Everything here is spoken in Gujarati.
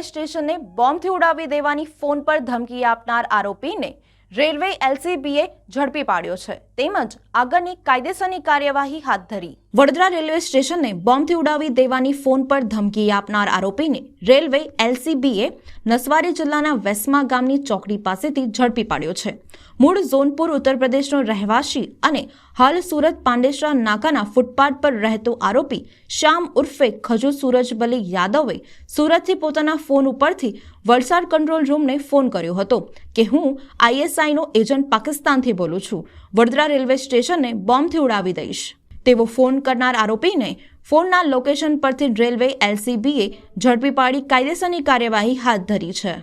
સ્ટેશનને બોમ્બથી ઉડાવી દેવાની ફોન પર ધમકી આપનાર આરોપીને રેલવે એલસીબીએ ઝડપી પાડ્યો છે. તેમજ આગળની કાયદેસરની કાર્યવાહી હાથ ધરી. વડોદરા રેલવે સ્ટેશનને બોમ્બથી ઉડાવી દેવાની ફોન પર ધમકી આપનાર આરોપીને રેલવે એલસીબીએ નસવારી જિલ્લાના વેસ્મા ગામની ચોકડી પાસેથી ઝડપી પાડ્યો છે. મૂળ ઝોનપુર ઉત્તર પ્રદેશનો રહેવાસી અને હાલ સુરત પાંડેસરા નાકાના ફૂટપાથ પર રહેતો આરોપી શ્યામ ઉર્ફે ખજુ સૂરજબલી યાદવે સુરતથી પોતાના ફોન ઉપરથી વલસાડ કંટ્રોલ રૂમને ફોન કર્યો હતો કે હું આઈએસઆઈનો એજન્ટ પાકિસ્તાનથી બોલું છું. વડોદરા રેલવે સ્ટેશનને બોમ્બથી ઉડાવી દઈશ. તેવો ફોન કરનાર આરોપીને ફોનના લોકેશન પરથી રેલવે એલસીબીએ ઝડપી પાડી કાયદેસરની કાર્યવાહી હાથ ધરી છે.